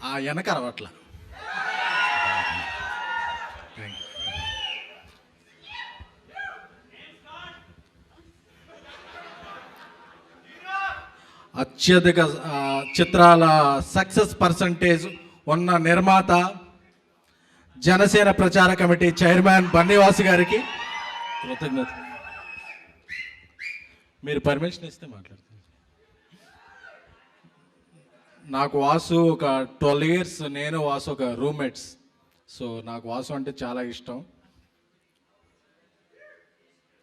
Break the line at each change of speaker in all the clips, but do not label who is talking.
ఆ వెనక అరవట్ల. అత్యధిక చిత్రాల సక్సెస్ పర్సంటేజ్ ఉన్న నిర్మాత జనసేన ప్రచార కమిటీ చైర్మన్ బన్నివాసు గారికి కృతజ్ఞత మీరు పర్మిషన్ ఇస్తే మాట్లాడతారు నాకు వాసు ఒక ట్వెల్వ్ ఇయర్స్ నేను వాసు ఒక రూమ్మేట్స్. సో నాకు వాసు అంటే చాలా ఇష్టం.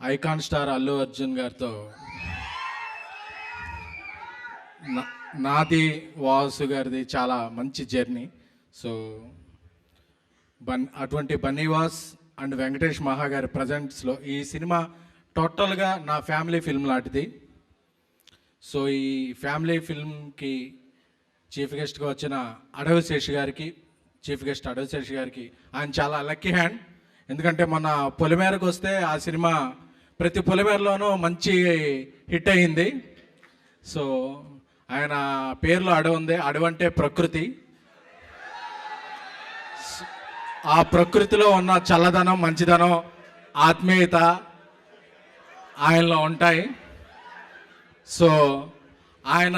ఐకాన్ స్టార్ అల్లు అర్జున్ గారితో. నా- నాది వాసు గారిది చాలా మంచి జర్నీ. సో బన్ అటువంటి బన్నీవాస్ అండ్ వెంకటేష్ మహా గారి ప్రజెంట్స్లో ఈ సినిమా టోటల్గా నా ఫ్యామిలీ ఫిల్మ్ లాంటిది. సో ఈ ఫ్యామిలీ ఫిల్మ్కి చీఫ్ గెస్ట్గా వచ్చిన అడవి శేషి గారికి చీఫ్ గెస్ట్ అడవి శేషి గారికి ఆయన చాలా లక్కీ హ్యాండ్. ఎందుకంటే మన పొలిమేరకు వస్తే ఆ సినిమా ప్రతి పొలిమేరలోనూ మంచి హిట్ అయింది. సో ఆయన పేర్లో అడవి ఉంది. అడవి అంటే ప్రకృతి. ఆ ప్రకృతిలో ఉన్న చల్లదనం మంచిదనం ఆత్మీయత ఆయనలో ఉంటాయి. సో ఆయన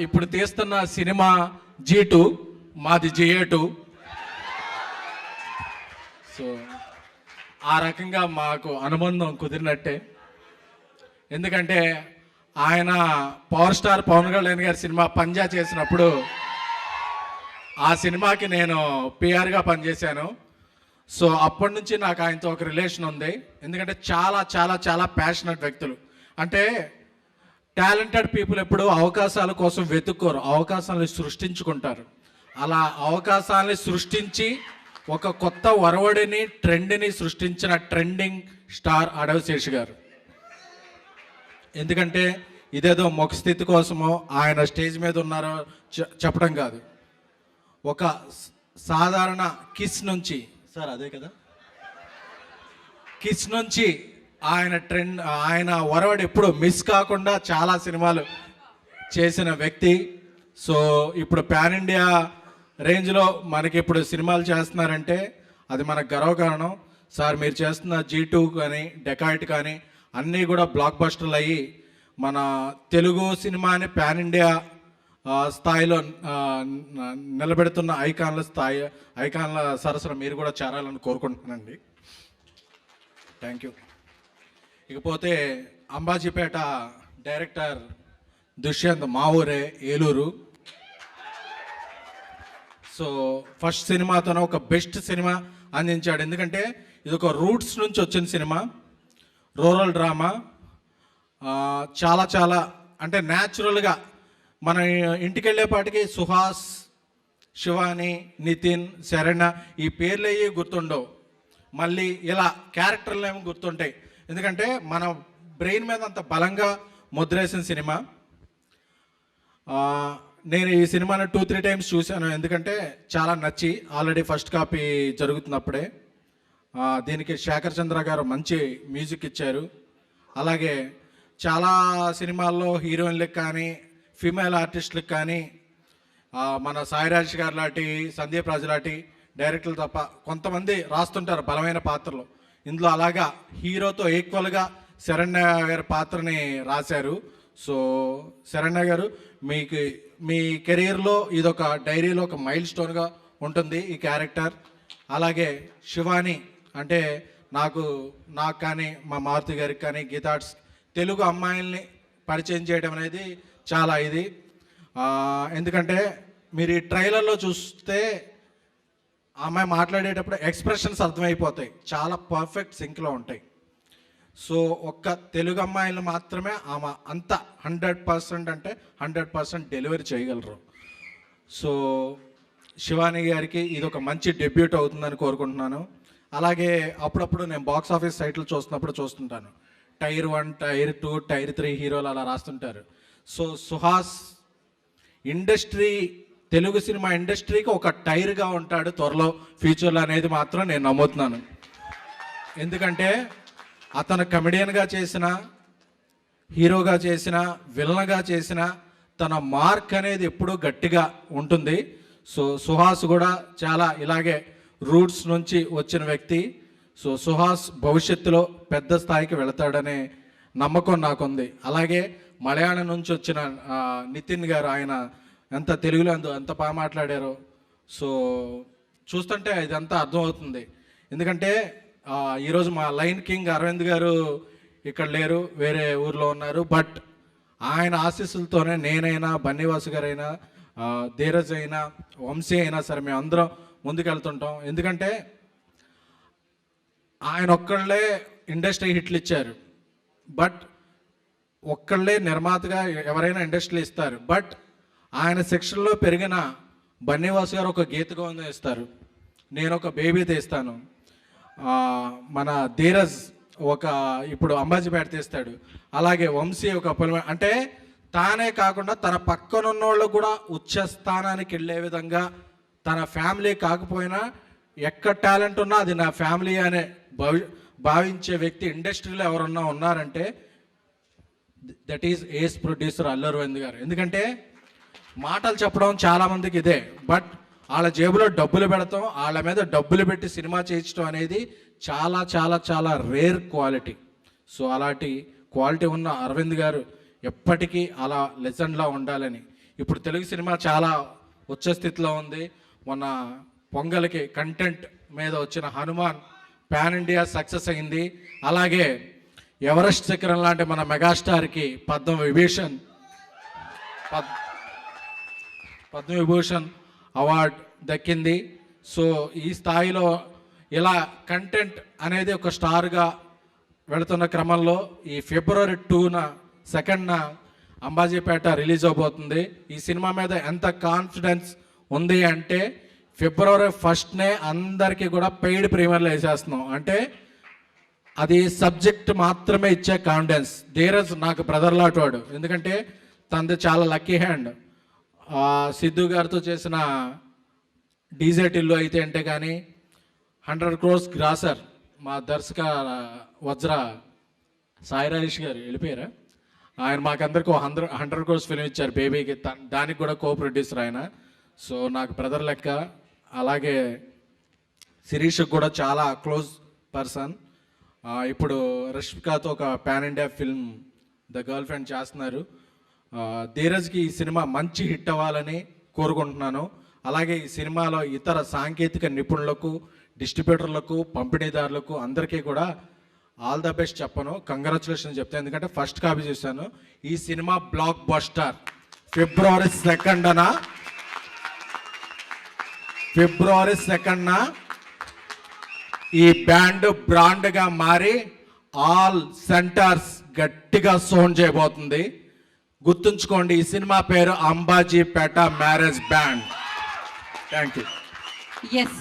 ఇప్పుడు తీస్తున్న సినిమా జీ టూ మాది జిఏ టూ. సో ఆ రకంగా మాకు అనుబంధం కుదిరినట్టే. ఎందుకంటే ఆయన పవర్ స్టార్ పవన్ కళ్యాణ్ గారి సినిమా పంజా చేసినప్పుడు ఆ సినిమాకి నేను పిఆర్గా పనిచేశాను. సో అప్పటి నుంచి నాకు ఆయనతో ఒక రిలేషన్ ఉంది. ఎందుకంటే చాలా చాలా చాలా ప్యాషనెట్ వ్యక్తులు. అంటే టాలెంటెడ్ పీపుల్ ఎప్పుడు అవకాశాల కోసం వెతుక్కోరు అవకాశాలను సృష్టించుకుంటారు. అలా అవకాశాలని సృష్టించి ఒక కొత్త వరవడిని ట్రెండ్ని సృష్టించిన ట్రెండింగ్ స్టార్ అడవశేష్ గారు. ఎందుకంటే ఇదేదో ముఖ స్థితి కోసమో ఆయన స్టేజ్ మీద ఉన్నారో చెప్పడం కాదు. ఒక సాధారణ కిస్ నుంచి సార్ అదే కదా? కిస్ నుంచి ఆయన ట్రెండ్ ఆయన వరవడి ఎప్పుడు మిస్ కాకుండా చాలా సినిమాలు చేసిన వ్యక్తి. సో ఇప్పుడు పాన్ ఇండియా రేంజ్లో మనకి ఇప్పుడు సినిమాలు చేస్తున్నారంటే అది మనకు గర్వకారణం. సార్ మీరు చేస్తున్న జీ టూ కానీ డెకాయిట్ కానీ అన్నీ కూడా బ్లాక్ బస్టర్లు అయ్యి మన తెలుగు సినిమాని పాన్ ఇండియా స్థాయిలో నిలబెడుతున్న ఐకాన్ల స్థాయి ఐకాన్ల సరసన మీరు కూడా చేరాలని కోరుకుంటున్నానండి. థ్యాంక్ యూ ఇకపోతే అంబాజీపేట డైరెక్టర్ దుష్యంత్ మా ఊరే ఏలూరు. సో ఫస్ట్ సినిమాతోనే ఒక బెస్ట్ సినిమా అందించాడు. ఎందుకంటే ఇది ఒక రూట్స్ నుంచి వచ్చిన సినిమా రూరల్ డ్రామా. చాలా చాలా అంటే న్యాచురల్గా మన ఇంటికి వెళ్ళేపాటికి సుహాస్ శివాని నితిన్ శరణ ఈ పేర్లు అయ్యి గుర్తుండవు. మళ్ళీ ఇలా క్యారెక్టర్లు ఏమో గుర్తుంటాయి. ఎందుకంటే మన బ్రెయిన్ మీద అంత బలంగా ముద్రేసిన సినిమా. నేను ఈ సినిమాని టూ త్రీ టైమ్స్ చూశాను. ఎందుకంటే చాలా నచ్చి ఆల్రెడీ ఫస్ట్ కాపీ జరుగుతున్నప్పుడే. దీనికి శేఖర్ చంద్ర గారు మంచి మ్యూజిక్ ఇచ్చారు. అలాగే చాలా సినిమాల్లో హీరోయిన్లకు కానీ ఫీమేల్ ఆర్టిస్టులకు కానీ మన సాయిరాజ్ గారు లాంటి సందీప్ రాజు లాంటి డైరెక్టర్లు తప్ప కొంతమంది రాస్తుంటారు బలమైన పాత్రలు. ఇందులో అలాగా హీరోతో ఈక్వల్గా శరణ్య గారి పాత్రని రాశారు. సో శరణ్య గారు మీకు మీ కెరీర్లో ఇదొక డైరీలో ఒక మైల్ స్టోన్గా ఉంటుంది ఈ క్యారెక్టర్. అలాగే శివాని అంటే నాకు నాకు కానీ మా మారుతి గారికి కానీ గీతాట్స్ తెలుగు అమ్మాయిల్ని పరిచయం చేయడం అనేది చాలా ఇది. ఎందుకంటే మీరు ఈ ట్రైలర్లో చూస్తే అమ్మాయి మాట్లాడేటప్పుడు ఎక్స్ప్రెషన్స్ అర్థమైపోతాయి. చాలా పర్ఫెక్ట్ సింక్లో ఉంటాయి. సో ఒక్క తెలుగు అమ్మాయిలు మాత్రమే ఆమె అంత హండ్రెడ్ పర్సెంట్ అంటే హండ్రెడ్ పర్సెంట్ డెలివరీ చేయగలరు. సో శివాని గారికి ఇది ఒక మంచి డెబ్యూట్ అవుతుందని కోరుకుంటున్నాను. అలాగే అప్పుడప్పుడు నేను బాక్స్ ఆఫీస్ సైట్లు చూస్తున్నప్పుడు చూస్తుంటాను. Tier one tier two tier three హీరోలు అలా రాస్తుంటారు. So Suhas industry Telugu cinema ఇండస్ట్రీకి ఒక టైర్గా ఉంటాడు త్వరలో ఫ్యూచర్లో అనేది మాత్రం నేను నమ్ముతున్నాను. ఎందుకంటే అతను కమెడియన్గా చేసిన హీరోగా చేసిన విలన్గా చేసిన తన మార్క్ అనేది ఎప్పుడూ గట్టిగా ఉంటుంది. సో సుహాస్ కూడా చాలా ఇలాగే రూట్స్ నుంచి వచ్చిన వ్యక్తి. సో సుహాస్ భవిష్యత్తులో పెద్ద స్థాయికి వెళతాడనే నమ్మకం నాకుంది. అలాగే మలయాళం నుంచి వచ్చిన నితిన్ గారు ఆయన ఎంత తెలుగులో ఎంత ఎంత బాగా మాట్లాడారో. సో చూస్తుంటే ఇదంతా అర్థమవుతుంది. ఎందుకంటే ఈరోజు మా లైన్ కింగ్ అరవింద్ గారు ఇక్కడ లేరు వేరే ఊర్లో ఉన్నారు. బట్ ఆయన ఆశీస్సులతోనే నేనైనా బన్నీవాసు గారైనా ధీరజ్ అయినా వంశీ అయినా సరే మేము అందరం ముందుకెళ్తుంటాం. ఎందుకంటే ఆయన ఒక్కళ్ళే ఇండస్ట్రీ హిట్లు ఇచ్చారు. బట్ ఒక్కళ్ళే నిర్మాతగా ఎవరైనా ఇండస్ట్రీలు ఇస్తారు. బట్ ఆయన సెక్షన్లో పెరిగిన బన్నీవాసు గారు ఒక గీత గోవిందం ఇస్తారు నేను ఒక బేబీ తీస్తాను. మన ధీరజ్ ఒక ఇప్పుడు అంబాజీపేట తీస్తాడు. అలాగే వంశీ ఒక పొలిమ అంటే తానే కాకుండా తన పక్కనున్న వాళ్ళు కూడా ఉచ్చ స్థానానికి వెళ్ళే విధంగా తన ఫ్యామిలీ కాకపోయినా ఎక్కడ టాలెంట్ ఉన్నా అది నా ఫ్యామిలీ అనే భవి భావించే వ్యక్తి ఇండస్ట్రీలో ఎవరన్నా ఉన్నారంటే that is ace producer Allu గారు. ఎందుకంటే మాటలు చెప్పడం చాలా మందికి ఇదే. బట్ వాళ్ళ జేబులో డబ్బులు పెడతాం వాళ్ళ మీద డబ్బులు పెట్టి సినిమా చేయించడం అనేది చాలా చాలా చాలా రేర్ క్వాలిటీ. సో అలాంటి క్వాలిటీ ఉన్న అరవింద్ గారు ఎప్పటికీ అలా లెజెండ్లా ఉండాలని. ఇప్పుడు తెలుగు సినిమా చాలా వచ్చే స్థితిలో ఉంది. మొన్న పొంగల్కి కంటెంట్ మీద వచ్చిన హనుమాన్ పాన్ ఇండియా సక్సెస్ అయింది. అలాగే ఎవరెస్ట్ శిఖరం లాంటి మన మెగాస్టార్కి పద్మ విభూషణ్ పద్ పద్మవిభూషణ్ అవార్డ్ దక్కింది. సో ఈ స్థాయిలో ఇలా కంటెంట్ అనేది ఒక స్టార్గా వెళుతున్న క్రమంలో ఈ ఫిబ్రవరి టూన సెకండ్న అంబాజీపేట రిలీజ్ అవబోతుంది. ఈ సినిమా మీద ఎంత కాన్ఫిడెన్స్ ఉంది అంటే ఫిబ్రవరి ఫస్ట్నే అందరికీ కూడా పెయిడ్ ప్రీమియర్లు వేసేస్తున్నాం. అంటే అది సబ్జెక్ట్ మాత్రమే ఇచ్చే కాన్ఫిడెన్స్. ధీరజ్ నాకు బ్రదర్ లాంటి వాడు. ఎందుకంటే తనది చాలా లక్కీ హ్యాండ్. సిద్ధు గారితో చేసిన డీజే టిల్లు అయితే అంటే కానీ హండ్రెడ్ క్రోర్స్ గ్రాసర్ మా దర్శక వజ్ర సాయి రాజేష్ గారు వెళ్ళిపోయారా? ఆయన మాకందరికి హండ్రెడ్ హండ్రెడ్ క్రోర్స్ ఫిల్మ్ ఇచ్చారు బేబీకి. దానికి కూడా కో ప్రొడ్యూసర్ ఆయన. సో నాకు బ్రదర్ లెక్క అలాగే శిరీష్కి కూడా చాలా క్లోజ్ పర్సన్. ఇప్పుడు రష్మికాతో ఒక pan India film the girl friend చేస్తున్నారు. ధీరజ్కి ఈ సినిమా మంచి హిట్ అవ్వాలని కోరుకుంటున్నాను. అలాగే ఈ సినిమాలో ఇతర సాంకేతిక నిపుణులకు డిస్ట్రిబ్యూటర్లకు పంపిణీదారులకు అందరికీ కూడా ఆల్ ద బెస్ట్ చెప్పను. కంగ్రాచులేషన్ చెప్తాను ఎందుకంటే ఫస్ట్ కాపీ చూశాను. ఈ సినిమా బ్లాక్ బస్టర్. ఫిబ్రవరి సెకండ్న. ఫిబ్రవరి సెకండ్న ఈ బ్యాండ్ బ్రాండ్గా మారి ఆల్ సెంటర్స్ గట్టిగా సౌండ్ చేయబోతుంది. గుర్తుంచుకోండి ఈ సినిమా పేరు Ambajipeta marriage band. Thank you
yes